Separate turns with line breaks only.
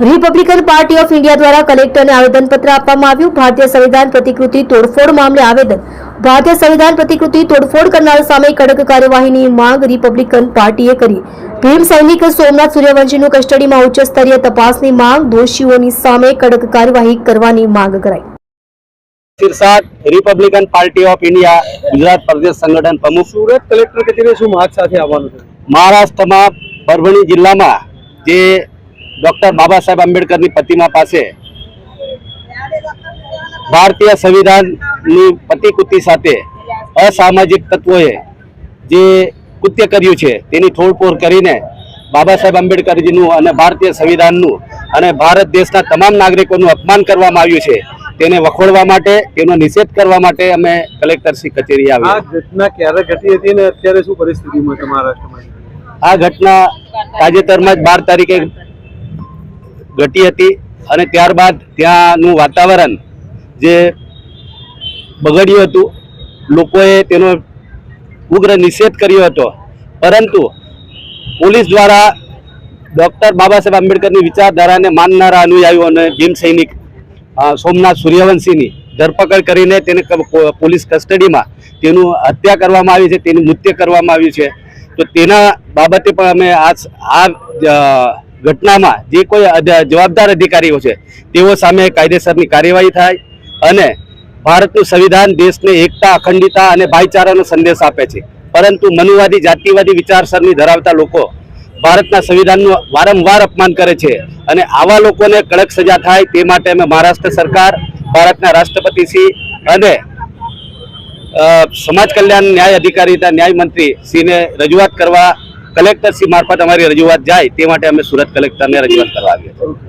Republican Party of India દ્વારા કલેક્ટરને આવેદનપત્ર આપવામાં આવ્યું. ભારતીય સંવિધાન પ્રતિકૃતિ તોડફોડ મામલે આવેદન. ભારતીય સંવિધાન પ્રતિકૃતિ તોડફોડ કરનાર સામે કડક કાર્યવાહીની માંગ રિપબ્લિકન પાર્ટીએ કરી. ભીમ સૈનિક સોમનાથ સૂર્યવંશીનું કસ્ટડીમાં ઉચ્ચ સ્તરીય તપાસની માંગ દોષીઓની સામે કડક કાર્યવાહી કરવાની માંગ કરાઈ.
Sirsat Republican Party of India Gujarat પ્રદેશ સંગઠન પ્રમુખ.
સુરત કલેક્ટર કચેરી શું માર્ગ સાથે આવવાનું છે?
મહારાષ્ટ્રમાં પરભણી જિલ્લામાં જે ડોક્ટર બાબા સાહેબ આંબેડકરની પ્રતિમા પાસે ભારતીય સંવિધાનની પ્રતિકૃતિ સાથે અસામાજિક તત્વોએ જે કૃત્ય કર્યું છે તેની તોડફોડ કરીને બાબા સાહેબ આંબેડકરજીનું અને ભારતીય સંવિધાનનું અને ભારત દેશના તમામ નાગરિકોનું અપમાન કરવામાં આવ્યું છે તેને વખોડવા માટે તેનો નિષેધ કરવા માટે અમે કલેક્ટરશ્રી કચેરી
આ
આવ્યા
ઘટના ક્યારે ઘટી હતી અને અત્યારે શું પરિસ્થિતિમાં છે મહારાષ્ટ્રમાં
આ ઘટના તાજેતરમાં જ બાર તારીખે ઘટી હતી અને ત્યારબાદ ત્યાંનું વાતાવરણ જે બગડ્યું હતું, લોકોએ તેનો ઉગ્ર નિષેધ કર્યો હતો. પરંતુ પોલીસ દ્વારા ડૉક્ટર બાબા સાહેબ આંબેડકરની વિચારધારાને માનનારા અનુયાયીઓ અને ભીમ સૈનિક સોમનાથ સૂર્યવંશીની ધરપકડ કરીને તેને પોલીસ કસ્ટડીમાં તેનું હત્યા કરવામાં આવી છે, તેનું મૃત્યુ કરવામાં આવ્યું છે. તો તેના બાબતે પણ અમે આ ઘટનામાં જે કોઈ જવાબદાર અધિકારીઓ છે, તેઓ સામે કાયદેસરની કાર્યવાહી થાય અને ભારતનું સંવિધાન દેશને એકતા અખંડિતા અને ભાઈચારાનો સંદેશ આપે છે. પરંતુ મનુવાદી, જાતિવાદી વિચારસરણી ધરાવતા લોકો ભારતના સંવિધાનનું વારંવાર અપમાન કરે છે અને આવા લોકોને કડક સજા થાય તે માટે અમે મહારાષ્ટ્ર સરકાર, ભારતના રાષ્ટ્રપતિ શ્રી અને સમાજ કલ્યાણ ન્યાય અધિકારી ન્યાયમંત્રી ન્યાય મંત્રી શ્રીને રજૂઆત કરવા કલેક્ટર શ્રી મારફત અમારી રજૂઆત જાય તે માટે અમે સુરત કલેક્ટરને રજૂઆત કરવા આવ્યા છીએ.